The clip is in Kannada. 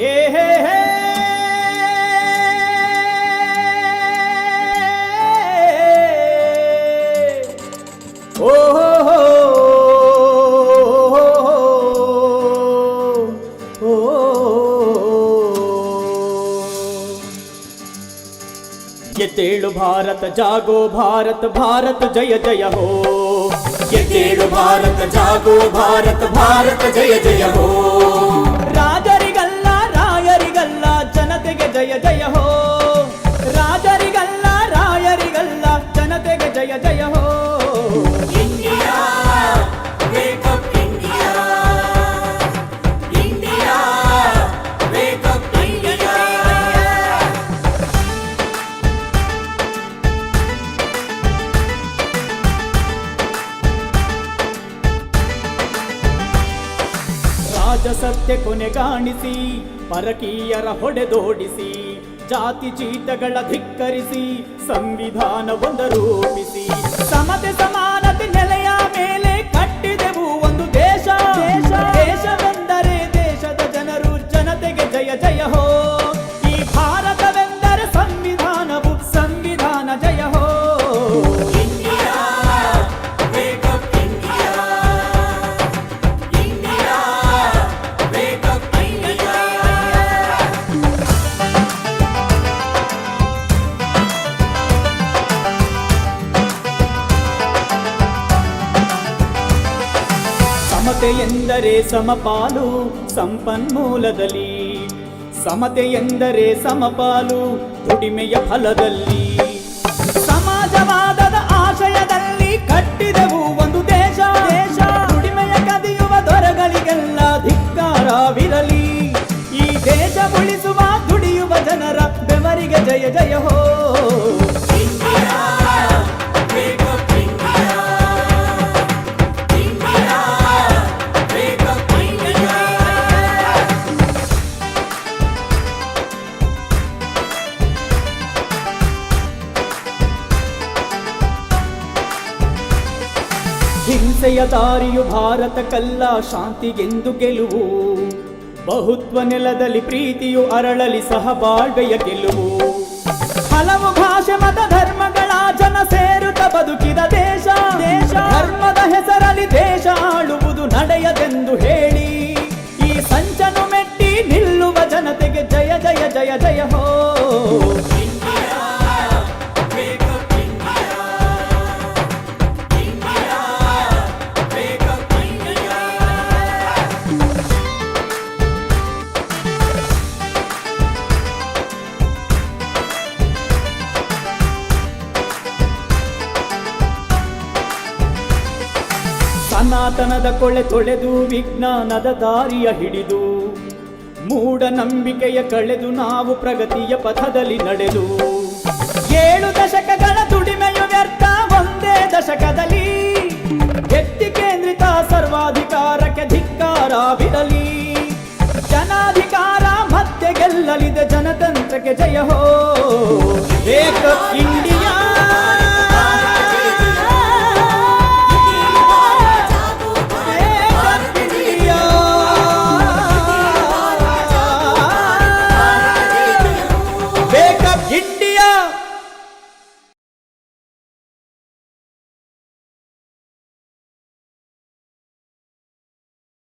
ಏ ಹೇ ಹೇ ಓ ಹೋ ಹೋ ಓ ಎದ್ದೇಳು ಭಾರತ ಜಾಗೋ ಭಾರತ ಭಾರತ ಜಯ ಜಯ ಹೋ ಎದ್ದೇಳು ಭಾರತ ಜಾಗೋ ರಾಜಸತ್ಯ ಕೊನೆಗಾಣಿಸಿ ಪರಕೀಯರ ಹೊಡೆದೋಡಿಸಿ ಜಾತಿ ಚೀತಗಳ ಧಿಕ್ಕರಿಸಿ ಸಂವಿಧಾನವೊಂದ ರೂಪಿಸಿ. ಸಮತೆ ಸಮಾನತೆ ಸಮತೆ ಎಂದರೆ ಸಮಪಾಲು ಸಂಪನ್ಮೂಲದಲ್ಲಿ. ಸಮತೆ ಎಂದರೆ ಸಮಪಾಲು ದುಡಿಮೆಯ ಫಲದಲ್ಲಿ. ಸಮಾಜವಾದದ ಆಶಯದಲ್ಲಿ ಕಟ್ಟಿದೆವು ಒಂದು ದೇಶ. ದೇಶ ದುಡಿಮೆಯ ಕದಿಯುವ ದೊರೆಗಳಿಗೆಲ್ಲ ಧಿಕ್ಕಾರವಿರಲಿ. ಈ ದೇಶ ಉಳಿಸುವ, ದುಡಿಯುವ ಜನರ ಬೆವರಿಗೆ ಜಯ ಜಯ ಹೋ. ಹಿಂಸೆಯ ದಾರಿಯು ಭಾರತ ಕಲ್ಲ ಶಾಂತಿಗೆಂದು ಗೆಲುವು. ಬಹುತ್ವ ನೆಲದಲ್ಲಿ ಪ್ರೀತಿಯು ಅರಳಲಿ ಸಹ ಬಾಳ್ವೆಯ ಗೆಲುವು. ಹಲವು ಸನಾತನದ ಕೊಳೆ ತೊಳೆದು ವಿಜ್ಞಾನದ ದಾರಿಯ ಹಿಡಿದು ಮೂಢನಂಬಿಕೆಯ ಕಳೆದು ನಾವು ಪ್ರಗತಿಯ ಪಥದಲ್ಲಿ ನಡೆದು. ಏಳು ದಶಕಗಳ ದುಡಿಮೆಯು ವ್ಯರ್ಥ, ಒಂದೇ ದಶಕದಲ್ಲಿ ವ್ಯಕ್ತಿ ಕೇಂದ್ರಿತ ಸರ್ವಾಧಿಕಾರಕ್ಕೆ ಧಿಕ್ಕಾರವಿರಲಿ ಜನಾಧಿಕಾರ ಮತ್ತೆ ಗೆಲ್ಲಲಿದೆ ಜನತಂತ್ರಕ್ಕೆ ಜಯ ಹೋ. ಏಕ